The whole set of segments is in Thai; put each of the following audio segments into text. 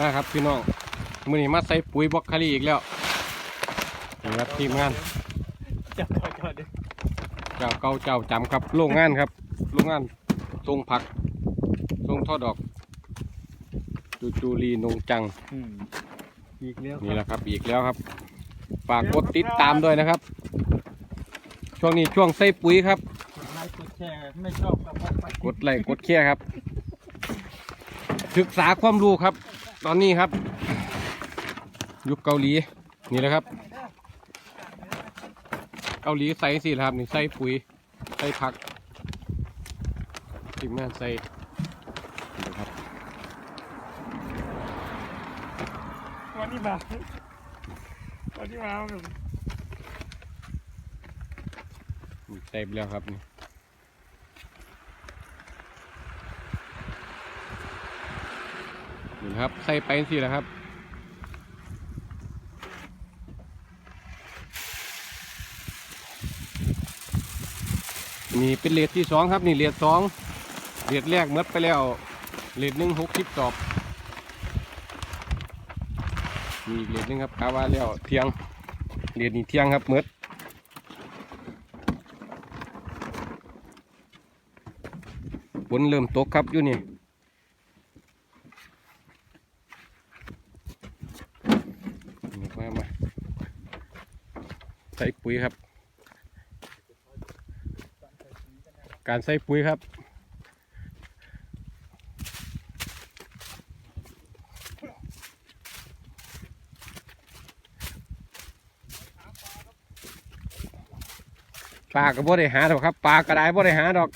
นะครับพี่น้องมือนี้มาใส่ปุ๋ยบล็อกคารีอีกแล้วนี่ครับทีมงานจับจอดจอดดิเจ้าเก่าเจ้าจำครับโรงงานครับโรงงานทรงผักทรงทอดดอกจูจูรีนงจังอืมอีกแล้วนี่แหละครับอีกแล้วครับฝากกดติดตามด้วยนะครับ ช่วงนี้ช่วงใส่ปุ๋ยครับกดไลค์กดแชร์ไม่ชอบกับไปกดไลค์กดแชร์ครับ ศึกษาความรู้ครับ ตอนนี้ครับ ยุคเกาหลีนี่แหละครับ เกาหลีใส่สิครับนี่ใส่ปุ๋ยใส่ผักทีมงานใส่นี่ครับวันนี้มาวันนี้มาเอากับนี่ใส่ไปแล้วครับนี่ นี่นะครับใส่ไปสิแล้วครับนี่เป็นเลทที่สองครับนี่เลทสองเลทแรกเมดไปแล้วเลทหนึ่งหกสิบสอบนี่เลทหนึงครับกาว่าแล้วเที่ยงเลทนี้เที่ยงครับเมดฝนเริ่มตกครับอยู่นี่มามาใส่ปุ๋ยครับ การใส่ปุ๋ยครับ ปลาก็บ่ได้หาดอกครับ ปลากระไดบ่ได้หาดอก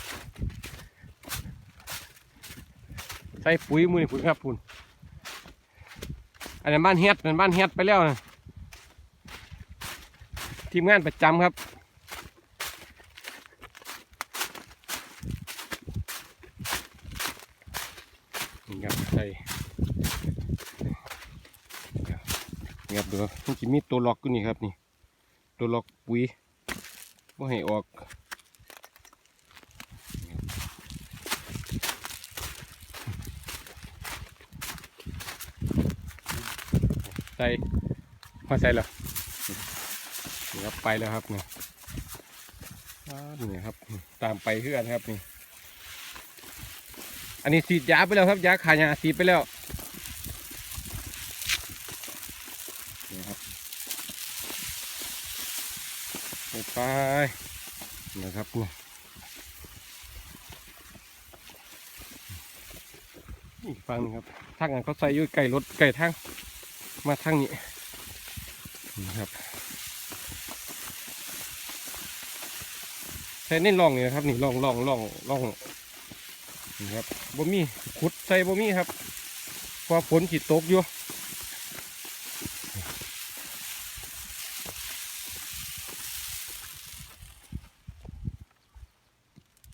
ใส่ปุ๋ยมือนี่พุ่นครับพุ่นอันนั้นบ้านเฮ็ดนั่นบ้านเฮ็ดไปแล้วนะ ทีมงานประจำครับ นี่ครับใส่นี่ครับเดี๋ยวมันจะมีตัวล็อกอยู่นี่ครับนี่ ตัวล็อกปุ๋ยว่าให้ออกใส่มาใส่แล้ว นี่ครับไปแล้วครับนี่นี่ครับ ตามไปเพื่อนครับนี่ อันนี้ฉีดยาไปแล้วครับยาขายาฉีไปแล้วนี่ครับไปไปนะครับนี่อีกฝั่งนึงครับทางนั้นเขาใส่ยุ่ยไก่รถไก่ทางมาทางนี้นะครับ ใส่ในร่องนี่นะครับ นี่ร่องร่องร่องร่องนี่ครับบ่มีขุดใส่บ่มีครับเพราะฝนขีดตกอยู่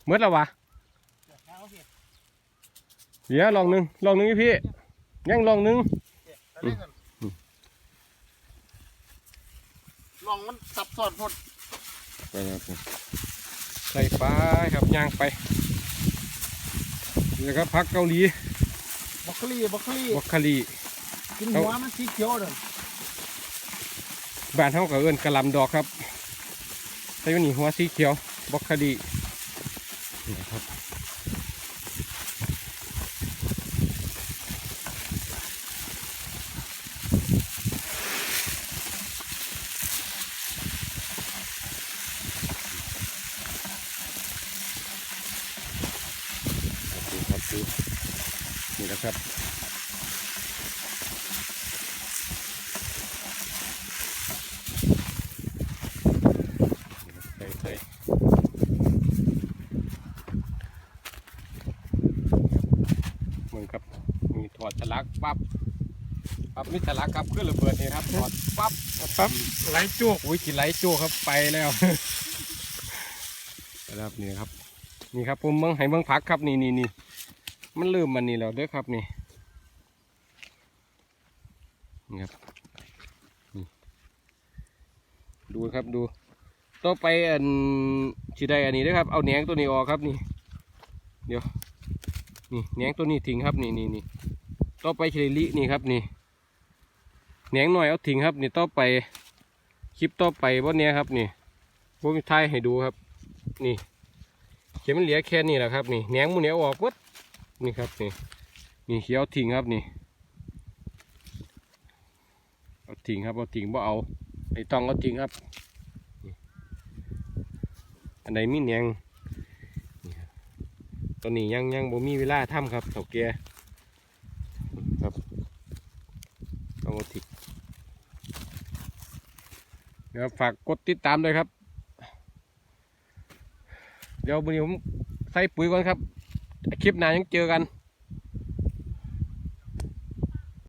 เมื่อแล้ววะเดี๋ยวลองหนึ่งลองหนึ่งพี่ยังลองหนึ่งลองมันสับสอนหมดไปครับ ใส่ไปครับย่างไปเดี๋ยวก็พักเกาหลีบรอกโคลีบรอกโคลีวอกคาลีกินหัวมันสีเขียวเด้อบ้านเฮาก็เอิ้นกะหลำดอกครับใส่อยู่นี่หัวสีเขียวบอกคาลีนี่ครับ ดู ครับดูนี่นะครับใส่ใส่มึงครับมีถอดฉลักปั๊บปั๊บนี่ฉลักครับเครื่องระเบิดนี่ครับถอดปั๊บปั๊บไหลจุกอุ้ยกินไหลโจ้ครับไปแล้วนะครับนี่ครับนี่ครับผมเมืองให้เมืองพักครับนี่นี่นี่ มันเริ่มมันนี่แล้วเด้อครับนี่นะครับนี่ดูครับดูต่อไปอันชีได้อันนี้เด้อครับ เอาแหนงตัวนี้ออกครับนี่ เดี๋ยว นี่แหนงตัวนี้ทิ้งครับนี่นี่นี่ต่อไปเคลินี่ครับนี่แหนงหน่อยเอาทิ้งครับนี่ต่อไปคลิปต่อไปวันนี้ครับนี่ผมมีท้ายให้ดูครับ นี่เขียนมันเหลือแค่นี้แหละครับ นี่แหนงมูเหนียวออกปุ๊บ นี่ครับนี่นี่เขียวทิ้งครับนี่เอาทิ้งครับเอาทิ้งบ่เอาไอ้ตองเอาทิ้งครับอันไหนมีแหนงนี่ครับตอนนี้ยังยังบ่มีเวลาทำครับเถาแก่ครับต้องเอาทิ้งเดี๋ยวฝากกดติดตามด้วยครับ เดี๋ยววันนี้ผมใส่ปุ๋ยก่อนครับ คลิปหน้ายังเจอกัน